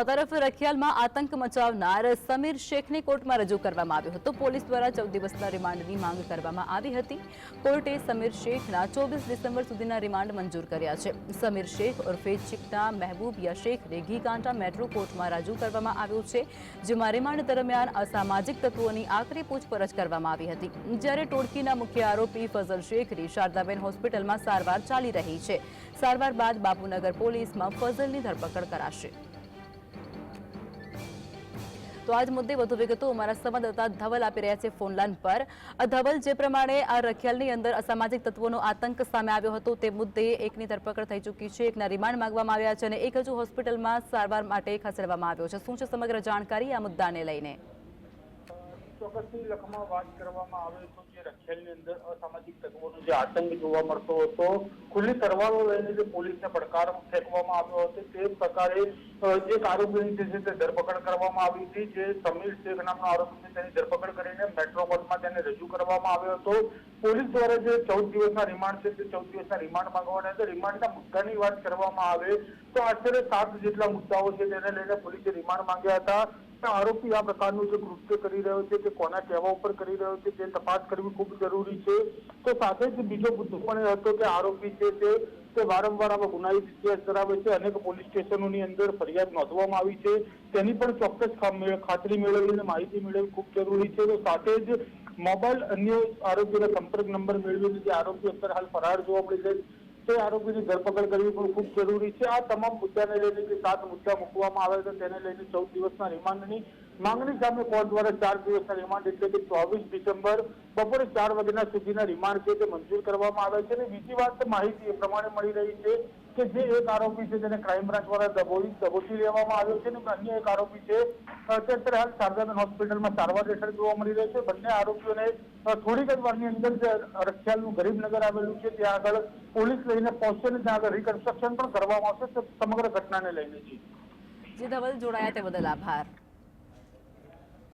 આ તરફ રખિયાલમાં આતંક મચાવનાર સમીર શેખને કોર્ટમાં રજૂ કરવામાં આવ્યો હતો. પોલીસ દ્વારા ચૌદ દિવસના રિમાન્ડની માંગ કરવામાં આવી હતી. કોર્ટે સમીર શેખના ચોવીસ ડિસેમ્બર સુધીના રિમાન્ડ મંજૂર કર્યા છે. સમીર શેખ ઉર્ફે ચિકના મહેબૂબિયા શેખને ઘીકાંટા મેટ્રો કોર્ટમાં રજૂ કરવામાં આવ્યો છે, જેમાં રિમાન્ડ દરમિયાન અસામાજિક તત્વોની આકરી પૂછપરછ કરવામાં આવી હતી. જ્યારે ટોળકીના મુખ્ય આરોપી ફઝલ શેખની શારદાબેન હોસ્પિટલમાં સારવાર ચાલી રહી છે. સારવાર બાદ બાપુનગર પોલીસમાં ફઝલની ધરપકડ કરાશે. આજ મુદ્દે વધુ વિગતો અમારા સંવાદદાતા ધવલ આપી રહ્યા છે ફોનલાઈન પર. ધવલ, જે પ્રમાણે આ રખિયાલની અંદર અસામાજિક તત્વોનો આતંક સામે આવ્યો હતો, તે મુદ્દે એકની ધરપકડ થઈ ચૂકી છે. એકના રિમાન્ડ માંગવામાં આવ્યા છે અને એક હજુ હોસ્પિટલમાં સારવાર માટે ખસેડવામાં આવ્યો છે. શું છે સમગ્ર જાણકારી આ મુદ્દાને લઈને? ચોક્કસથી લખમાં વાત કરવામાં આવે તો જે રખેલની અંદર અસામાજિક તત્વોનો જે આતંક જોવા મળતો હતો, ખુલ્લી તરવારો લઈને જે પોલીસને પડકાર ફેંકવામાં આવ્યો હતો, તે પ્રકારે જે આરોપી છે તે ધરપકડ કરવામાં આવી હતી, જે સમીર શેખ નામનો આરોપી છે તેની ધરપકડ કરીને મેટ્રો તેને રજૂ કરવામાં આવ્યો હતો. પોલીસ દ્વારા જે ચૌદ દિવસના રિમાન્ડ છે તે ચૌદ દિવસના રિમાન્ડ માંગવાના છે રિમાન્ડના મુદ્દાની વાત કરવામાં આવે, તો આશરે સાત જેટલા મુદ્દાઓ છે તેને લઈને પોલીસે રિમાન્ડ માંગ્યા હતા. આરોપી આ પ્રકારનું જે કૃત્ય કરી રહ્યો છે તે કોના કહેવા ઉપર કરી રહ્યો છે તે તપાસ કરવી ખૂબ જરૂરી છે. તો સાથે જ બીજો મુદ્દો પણ હતો કે આરોપી છે તે તે વારંવાર આવા ગુનાહિત ઇતિહાસ ધરાવે છે. અનેક પોલીસ સ્ટેશનોની અંદર ફરિયાદ નોંધવામાં આવી છે. તેની પણ ચોક્કસ ખાતરી મેળવવી અને માહિતી મેળવવી ખૂબ જરૂરી છે. તો સાથે જ મોબાઈલ અન્ય આરોપીના સંપર્ક નંબર મેળવીને જે આરોપી અત્યારે હાલ ફરાર જોવા મળી છે. તે આરોપીની ધરપકડ કરવી પણ ખૂબ જરૂરી છે. આ તમામ મુદ્દાને લઈને જે સાત મુદ્દા મૂકવામાં આવે છે તેને લઈને ચૌદ દિવસના રિમાન્ડની માંગણી સામે કોર્ટ દ્વારા ચાર દિવસના રિમાન્ડ એટલે કે ચોવીસ ડિસેમ્બર બપોરે ચાર વાગ્યાના સુધીના રિમાન્ડ છે તે મંજૂર કરવામાં આવે છે. અને બીજી વાત માહિતી એ પ્રમાણે મળી રહી છે કે જે એક આરોપી છે તેને ક્રાઇમ બ્રાન્ચ દ્વારા દબોચી દબોચી લેવામાં આવ્યો છે અને અન્ય એક આરોપી છે અત્યારે હાલ શારદાબેન હોસ્પિટલમાં સારવાર હેઠળ જોવા મળી રહ્યો છે. બંને આરોપીઓને થોડીક જ વારની અંદર જે રખિયાલનું ગરીબનગર આવેલું છે. ત્યાં આગળ પોલીસ લઈને પહોંચશે અને ત્યાં આગળ રિકન્સ્ટ્રક્શન પણ કરવામાં આવશે. સમગ્ર ઘટનાને લઈને જી જી ધવલ જોડાયા તે બદલ આભાર.